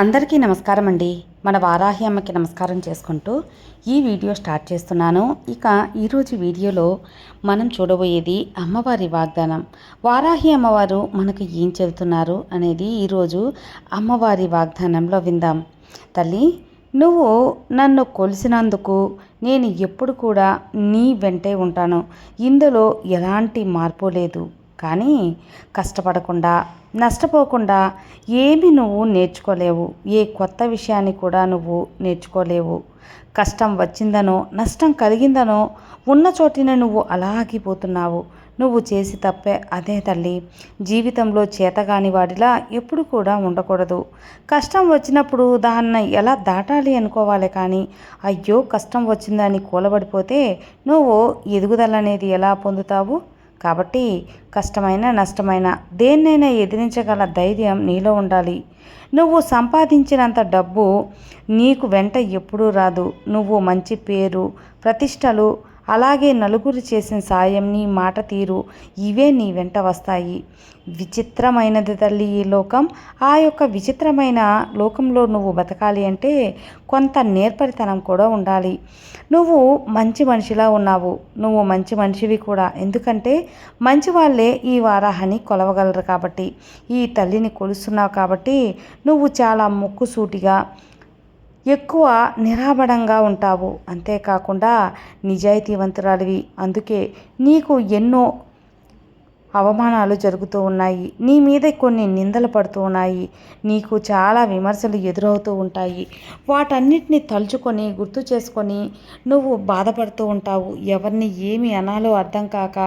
అందరికీ నమస్కారం అండి మన వారాహి అమ్మకి నమస్కారం చేసుకుంటూ ఈ వీడియో స్టార్ట్ చేస్తున్నాను. ఇక ఈరోజు వీడియోలో మనం చూడబోయేది అమ్మవారి వాగ్దానం. వారాహి అమ్మవారు మనకు ఏం చెబుతున్నారు అనేది ఈరోజు అమ్మవారి వాగ్దానంలో విందాం. తల్లి నువ్వు నన్ను కొలిసినందుకు నేను ఎప్పుడు కూడా నీ వెంటే ఉంటాను. ఇందులో ఎలాంటి మార్పు లేదు. కానీ కష్టపడకుండా నష్టపోకుండా ఏమి నువ్వు నేర్చుకోలేవు. ఏ కొత్త విషయాన్ని కూడా నువ్వు నేర్చుకోలేవు. కష్టం వచ్చిందనో నష్టం కలిగిందనో ఉన్న చోటిన నువ్వు అలాగిపోతున్నావు. నువ్వు చేసి తప్పే అదే తల్లి. జీవితంలో చేతగాని వాడిలా ఎప్పుడు కూడా ఉండకూడదు. కష్టం వచ్చినప్పుడు దాన్ని ఎలా దాటాలి అనుకోవాలి కానీ అయ్యో కష్టం వచ్చిందని కూలబడిపోతే నువ్వు ఎదుగుదల అనేది ఎలా పొందుతావు? కాబట్టి కష్టమైన నష్టమైన దేన్నైనా ఎదిరించగల ధైర్యం నీలో ఉండాలి. నువ్వు సంపాదించినంత డబ్బు నీకు వెంట ఎప్పుడూ రాదు. నువ్వు మంచి పేరు ప్రతిష్టలు అలాగే నలుగురు చేసిన సాయం నీ మాట తీరు. ఇవే నీ వెంట వస్తాయి. విచిత్రమైనది తల్లి ఈ లోకం. ఆ యొక్క విచిత్రమైన లోకంలో నువ్వు బతకాలి అంటే కొంత నేర్పరితనం కూడా ఉండాలి. నువ్వు మంచి మనిషిలా ఉన్నావు. నువ్వు మంచి మనిషివి కూడా. ఎందుకంటే మంచి వాళ్ళే ఈ వారాహని కొలవగలరు కాబట్టి. ఈ తల్లిని కొలుస్తున్నావు కాబట్టి నువ్వు చాలా ముక్కుసూటిగా ఎక్కువ నిరాబడంగా ఉంటావు. అంతేకాకుండా నిజాయితీవంతురాలివి. అందుకే నీకు ఎన్నో అవమానాలు జరుగుతూ ఉన్నాయి. నీ మీద కొన్ని నిందలు పడుతూ ఉన్నాయి. నీకు చాలా విమర్శలు ఎదురవుతూ ఉంటాయి. వాటన్నిటిని తలుచుకొని గుర్తు చేసుకొని నువ్వు బాధపడుతూ ఉంటావు. ఎవరిని ఏమి అనాలో అర్థం కాక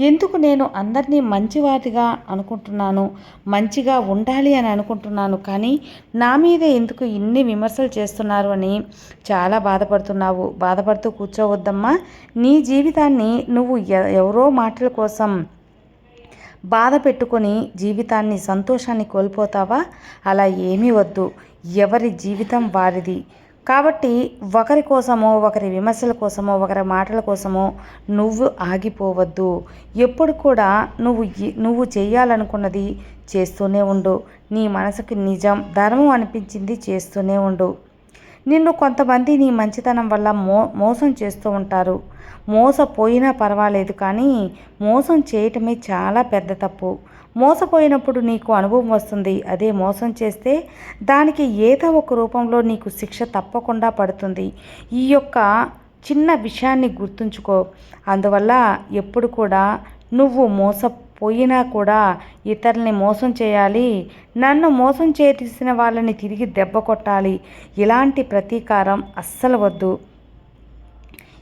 ఎందుకు నేను అందరినీ మంచివాటిగా అనుకుంటున్నాను? మంచిగా ఉండాలి అని అనుకుంటున్నాను. కానీ నా మీద ఎందుకు ఇన్ని విమర్శలు చేస్తున్నారు అని చాలా బాధపడుతున్నావు. బాధపడుతూ కూర్చోవద్దమ్మా. నీ జీవితాన్ని నువ్వు ఎవరో మాటల కోసం బాధ పెట్టుకొని జీవితాన్ని సంతోషాన్ని కోల్పోతావా? అలా ఏమీ వద్దు. ఎవరి జీవితం వారిది. కాబట్టి ఒకరి కోసమో ఒకరి విమర్శల కోసమో ఒకరి మాటల కోసమో నువ్వు ఆగిపోవద్దు. ఎప్పుడు కూడా నువ్వు నువ్వు చేయాలనుకున్నది చేస్తూనే ఉండు. నీ మనసుకి నిజం ధర్మం అనిపించింది చేస్తూనే ఉండు. నిన్ను కొంతమంది నీ మంచితనం వల్ల మో మోసం చేస్తూ ఉంటారు. మోసపోయినా పర్వాలేదు కానీ మోసం చేయటమే చాలా పెద్ద తప్పు. మోసపోయినప్పుడు నీకు అనుభవం వస్తుంది. అదే మోసం చేస్తే దానికి ఏదో ఒక రూపంలో నీకు శిక్ష తప్పకుండా పడుతుంది. ఈ యొక్క చిన్న విషయాన్ని గుర్తుంచుకో. అందువల్ల ఎప్పుడు కూడా నువ్వు మోసపోయినా కూడా ఇతరుల్ని మోసం చేయాలి. నన్ను మోసం చేసిన వాళ్ళని తిరిగి దెబ్బ కొట్టాలి. ఇలాంటి ప్రతీకారం అస్సలు వద్దు.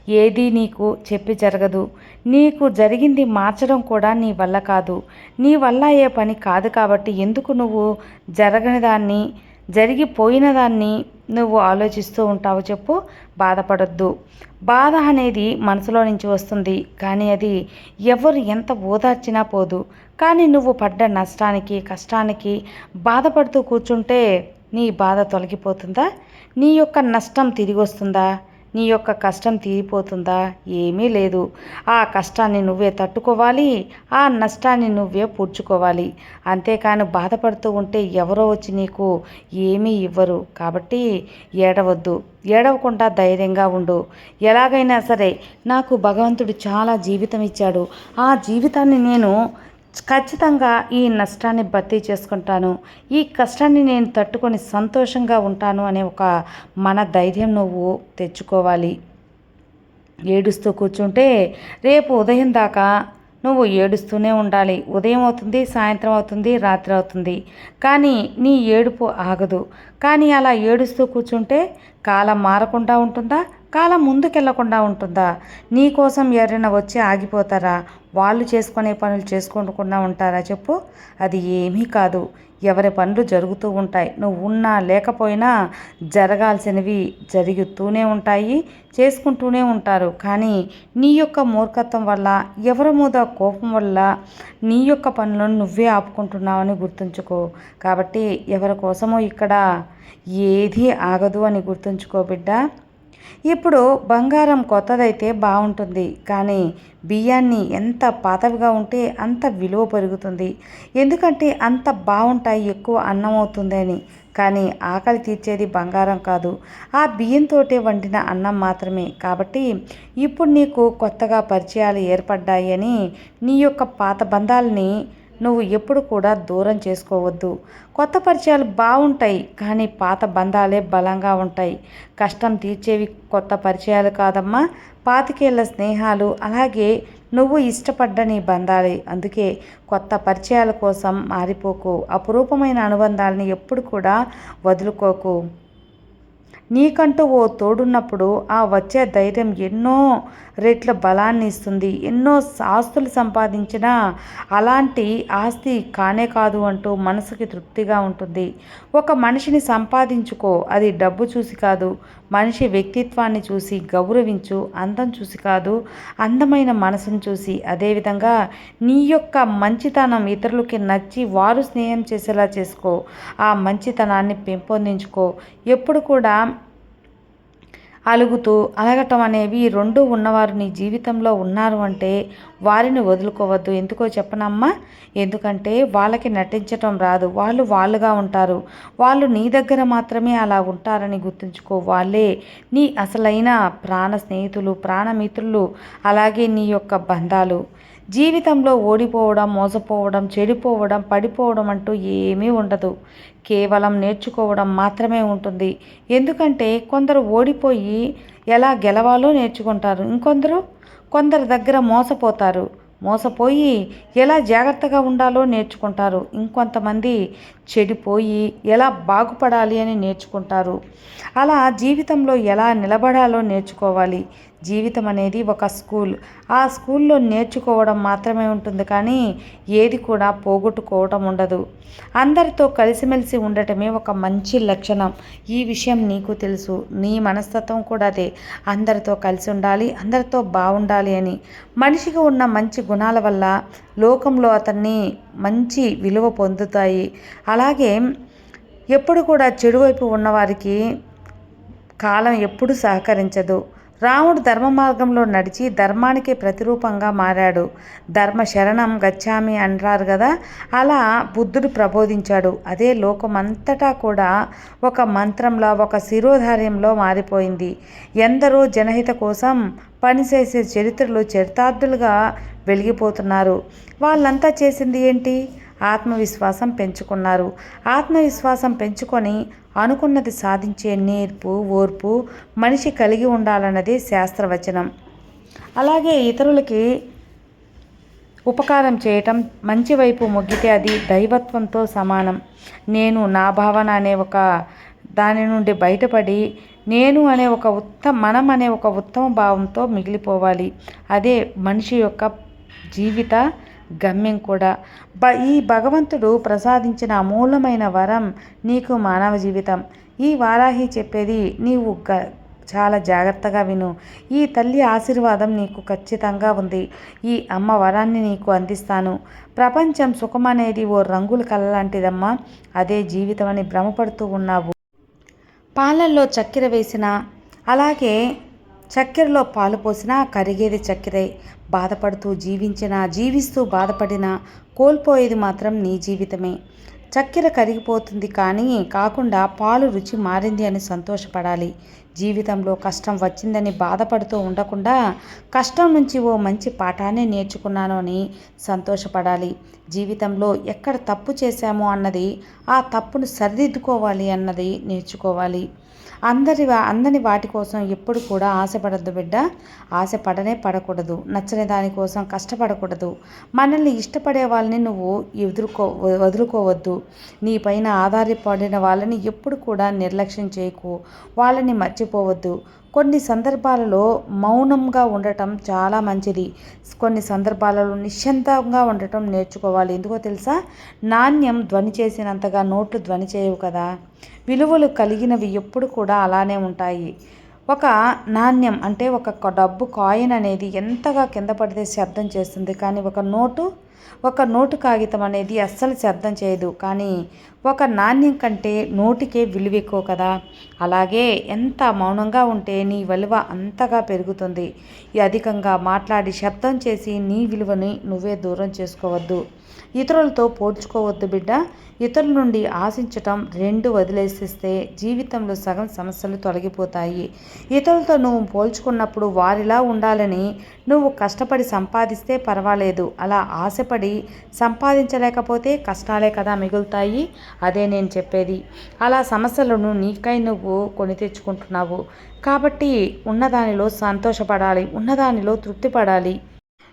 ఏది నీకు చెప్పి జరగదు. నీకు జరిగింది మార్చడం కూడా నీ వల్ల కాదు. నీ వల్ల అయ్యే పని కాదు కాబట్టి ఎందుకు నువ్వు జరగని దాన్ని జరిగిపోయిన దాన్ని నువ్వు ఆలోచిస్తూ ఉంటావు చెప్పు. బాధపడద్దు. బాధ అనేది మనసులో నుంచి వస్తుంది. కానీ అది ఎవరు ఎంత ఓదార్చినా పోదు. కానీ నువ్వు పడ్డ నష్టానికి కష్టానికి బాధపడుతూ కూర్చుంటే నీ బాధ తొలగిపోతుందా? నీ యొక్క నష్టం తిరిగి వస్తుందా? నీ యొక్క కష్టం తీరిపోతుందా? ఏమీ లేదు. ఆ కష్టాన్ని నువ్వే తట్టుకోవాలి ఆ నష్టాన్ని నువ్వే పూడ్చుకోవాలి. అంతేకాని బాధపడుతూ ఉంటే ఎవరో వచ్చి నీకు ఏమీ ఇవ్వరు. కాబట్టి ఏడవద్దు. ఏడవకుండా ధైర్యంగా ఉండు. ఎలాగైనా సరే నాకు భగవంతుడు చాలా జీవితం ఇచ్చాడు. ఆ జీవితాన్ని నేను ఖచ్చితంగా ఈ నష్టాన్ని భర్తీ చేసుకుంటాను. ఈ కష్టాన్ని నేను తట్టుకొని సంతోషంగా ఉంటాను అనే ఒక మన ధైర్యం నువ్వు తెచ్చుకోవాలి. ఏడుస్తూ కూర్చుంటే రేపు ఉదయం దాకా నువ్వు ఏడుస్తూనే ఉండాలి. ఉదయం అవుతుంది సాయంత్రం అవుతుంది రాత్రి అవుతుంది. కానీ నీ ఏడుపు ఆగదు. కానీ అలా ఏడుస్తూ కూర్చుంటే కాలం మారకుండా ఉంటుందా? కాలం ముందుకెళ్ళకుండా ఉంటుందా? నీకోసం ఎవరైనా వచ్చి ఆగిపోతారా? వాళ్ళు చేసుకునే పనులు చేసుకుంటకుండా ఉంటారా చెప్పు. అది ఏమీ కాదు. ఎవరి పనులు జరుగుతూ ఉంటాయి. నువ్వు ఉన్నా లేకపోయినా జరగాల్సినవి జరుగుతూనే ఉంటాయి చేసుకుంటూనే ఉంటారు. కానీ నీ యొక్క మూర్ఖత్వం వల్ల ఎవరి మీద కోపం వల్ల నీ యొక్క పనులను నువ్వే ఆపుకుంటున్నావని గుర్తుంచుకో. కాబట్టి ఎవరి కోసమో ఇక్కడ ఏది ఆగదు అని గుర్తుంచుకో బిడ్డ. ఇప్పుడు బంగారం కొత్తదైతే బాగుంటుంది కానీ బియ్యాన్ని ఎంత పాతవిగా ఉంటే అంత విలువ పెరుగుతుంది. ఎందుకంటే అంత బాగుంటాయి ఎక్కువ అన్నం అవుతుందని. కానీ ఆకలి తీర్చేది బంగారం కాదు. ఆ బియ్యంతో వండిన అన్నం మాత్రమే. కాబట్టి ఇప్పుడు నీకు కొత్తగా పరిచయాలు ఏర్పడ్డాయి అని నీ యొక్క పాత బంధాలని నువ్వు ఎప్పుడు కూడా దూరం చేసుకోవద్దు. కొత్త పరిచయాలు బాగుంటాయి కానీ పాత బంధాలే బలంగా ఉంటాయి. కష్టం తీర్చేవి కొత్త పరిచయాలు కాదమ్మా. పాతికేళ్ళ స్నేహాలు అలాగే నువ్వు ఇష్టపడ్డ నీ బంధాలే. అందుకే కొత్త పరిచయాల కోసం మారిపోకు. అపురూపమైన అనుబంధాలని ఎప్పుడు కూడా వదులుకోకు. నీకంటూ ఓ తోడున్నప్పుడు ఆ వచ్చే ధైర్యం ఎన్నో రెట్ల బలాన్ని ఇస్తుంది ఎన్నో ఆస్తులు సంపాదించినా అలాంటి ఆస్తి కానే కాదు అంటూ మనసుకి తృప్తిగా ఉంటుంది. ఒక మనిషిని సంపాదించుకో అది డబ్బు చూసి కాదు మనిషి వ్యక్తిత్వాన్ని చూసి గౌరవించు అందం చూసి కాదు అందమైన మనసును చూసి. అదేవిధంగా నీ యొక్క మంచితనం ఇతరులకి నచ్చి వారు స్నేహం చేసేలా చేసుకో ఆ మంచితనాన్ని పెంపొందించుకో. ఎప్పుడు కూడా అలుగుతూ అలగటం అనేవి రెండు ఉన్నవారు నీ జీవితంలో ఉన్నారు అంటే వారిని వదులుకోవద్దు. ఎందుకో చెప్పనమ్మా? ఎందుకంటే వాళ్ళకి నటించటం రాదు. వాళ్ళు వాళ్ళుగా ఉంటారు. వాళ్ళు నీ దగ్గర మాత్రమే అలా ఉంటారని గుర్తుంచుకో. వాళ్ళే నీ అసలైన ప్రాణ స్నేహితులు ప్రాణమిత్రులు. అలాగే నీ యొక్క బంధాలు. జీవితంలో ఓడిపోవడం మోసపోవడం చెడిపోవడం పడిపోవడం అంటూ ఏమీ ఉండదు. కేవలం నేర్చుకోవడం మాత్రమే ఉంటుంది. ఎందుకంటే కొందరు ఓడిపోయి ఎలా గెలవాలో నేర్చుకుంటారు. ఇంకొందరు కొందరి దగ్గర మోసపోతారు. మోసపోయి ఎలా జాగ్రత్తగా ఉండాలో నేర్చుకుంటారు. ఇంకొంతమంది చెడిపోయి ఎలా బాగుపడాలి అని నేర్చుకుంటారు. అలా జీవితంలో ఎలా నిలబడాలో నేర్చుకోవాలి. జీవితం అనేది ఒక స్కూల్. ఆ స్కూల్లో నేర్చుకోవడం మాత్రమే ఉంటుంది కానీ ఏది కూడా పోగొట్టుకోవడం ఉండదు. అందరితో కలిసిమెలిసి ఉండటమే ఒక మంచి లక్షణం. ఈ విషయం నీకు తెలుసు. నీ మనస్తత్వం కూడా అదే. అందరితో కలిసి ఉండాలి అందరితో బాగుండాలి అని. మనిషికి ఉన్న మంచి గుణాల వల్ల లోకంలో అతన్ని మంచి విలువ పొందుతాయి. అలాగే ఎప్పుడు కూడా చెడువైపు ఉన్నవారికి కాలం ఎప్పుడు సహకరించదు. రాముడు ధర్మ మార్గంలో నడిచి ధర్మానికి ప్రతిరూపంగా మారాడు. ధర్మ శరణం గచ్చామి అంటారు కదా అలా బుద్ధుడు ప్రబోధించాడు. అదే లోకమంతటా కూడా ఒక మంత్రంలో ఒక శిరోధార్యంలో మారిపోయింది. ఎందరో జనహిత కోసం పనిచేసే చరిత్రలు చరితార్థులుగా వెలిగిపోతున్నారు. వాళ్ళంతా చేసింది ఏంటి? ఆత్మవిశ్వాసం పెంచుకున్నారు. ఆత్మవిశ్వాసం పెంచుకొని అనుకున్నది సాధించే నేర్పు ఓర్పు మనిషి కలిగి ఉండాలన్నది శాస్త్రవచనం. అలాగే ఇతరులకి ఉపకారం చేయటం మంచి వైపు మొగ్గితే అది దైవత్వంతో సమానం. నేను నా భావన అనే ఒక దాని నుండి బయటపడి నేను అనే ఒక ఉత్తమ మనం అనే ఒక ఉత్తమ భావంతో మిగిలిపోవాలి. అదే మనిషి యొక్క జీవిత గమ్యం కూడా. బ ఈ భగవంతుడు ప్రసాదించిన అమూల్యమైన వరం నీకు మానవ జీవితం. ఈ వారాహి చెప్పేది నీవు గ చాలా జాగ్రత్తగా విను. ఈ తల్లి ఆశీర్వాదం నీకు ఖచ్చితంగా ఉంది. ఈ అమ్మ వరాన్ని నీకు అందిస్తాను. ప్రపంచం సుఖమనేది ఓ రంగుల కళ్ళలాంటిదమ్మా అదే జీవితం అని భ్రమపడుతూ ఉన్నావు. పాలల్లో చక్కెర వేసిన అలాగే చక్కెరలో పాలు పోసినా కరిగేది చక్కెరే. బాధపడుతూ జీవించినా జీవిస్తూ బాధపడినా కోల్పోయేది మాత్రం నీ జీవితమే. చక్కెర కరిగిపోతుంది కానీ కాకుండా పాలు రుచి మారింది అని సంతోషపడాలి. జీవితంలో కష్టం వచ్చిందని బాధపడుతూ ఉండకుండా కష్టం నుంచి ఓ మంచి పాఠాన్ని నేర్చుకున్నాను అని సంతోషపడాలి. జీవితంలో ఎక్కడ తప్పు చేశామో అన్నది ఆ తప్పును సరిదిద్దుకోవాలి అన్నది నేర్చుకోవాలి. అందరి అందని వాటి కోసం ఎప్పుడు కూడా ఆశపడద్దు బిడ్డ. ఆశపడనే పడకూడదు. నచ్చని దానికోసం కష్టపడకూడదు. మనల్ని ఇష్టపడే వాళ్ళని నువ్వు ఎదుర్కో వదులుకోవద్దు. నీ పైన ఆధారపడిన వాళ్ళని ఎప్పుడు కూడా నిర్లక్ష్యం చేయకు. వాళ్ళని మర్చిపోవద్దు. కొన్ని సందర్భాలలో మౌనంగా ఉండటం చాలా మంచిది. కొన్ని సందర్భాలలో నిశ్శంతంగా ఉండటం నేర్చుకోవాలి. ఎందుకో తెలుసా? నాణ్యం ధ్వని చేసినంతగా నోట్లు ధ్వని చేయవు కదా. విలువలు కలిగినవి ఎప్పుడు కూడా అలానే ఉంటాయి. ఒక నాణ్యం అంటే ఒక డబ్బు కాయిన్ అనేది ఎంతగా కింద పడితే శబ్దం చేస్తుంది. కానీ ఒక నోటు ఒక నోటు కాగితం అనేది అస్సలు శబ్దం చేయదు. కానీ ఒక నాణ్యం కంటే నోటికే విలువ ఎక్కువ కదా. అలాగే ఎంత మౌనంగా ఉంటే నీ విలువ అంతగా పెరుగుతుంది. అధికంగా మాట్లాడి శబ్దం చేసి నీ విలువని నువ్వే దూరం చేసుకోవద్దు. ఇతరులతో పోల్చుకోవద్దు బిడ్డ. ఇతరుల నుండి ఆశించటం రెండు వదిలేసిస్తే జీవితంలో సగం సమస్యలు తొలగిపోతాయి. ఇతరులతో నువ్వు పోల్చుకున్నప్పుడు వారిలా ఉండాలని నువ్వు కష్టపడి సంపాదిస్తే పర్వాలేదు. అలా ఆశపడి సంపాదించలేకపోతే కష్టాలే కదా మిగులుతాయి. అదే నేను చెప్పేది. అలా సమస్యలను నీకై నువ్వు కొని తెచ్చుకుంటున్నావు. కాబట్టి ఉన్నదానిలో సంతోషపడాలి ఉన్నదానిలో తృప్తి పడాలి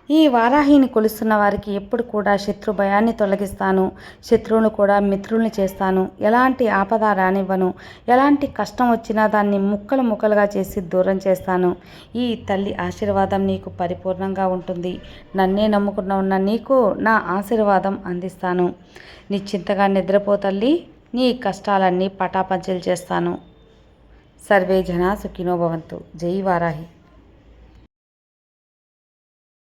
ఈ వారాహిని కొలుస్తున్న వారికి ఎప్పుడు కూడా శత్రు భయాన్ని తొలగిస్తాను శత్రువును కూడా మిత్రుల్ని చేస్తాను. ఎలాంటి ఆపద రానివ్వను ఎలాంటి కష్టం వచ్చినా దాన్ని ముక్కలు ముక్కలుగా చేసి దూరం చేస్తాను. ఈ తల్లి ఆశీర్వాదం నీకు పరిపూర్ణంగా ఉంటుంది. నన్నే నమ్ముకున్న ఉన్న నీకు నా ఆశీర్వాదం అందిస్తాను. నిశ్చింతగా నిద్రపో తల్లి నీ కష్టాలన్నీ పటాపంచలు చేస్తాను. సర్వే జనా సుఖినో భవంతు. జై వారాహి.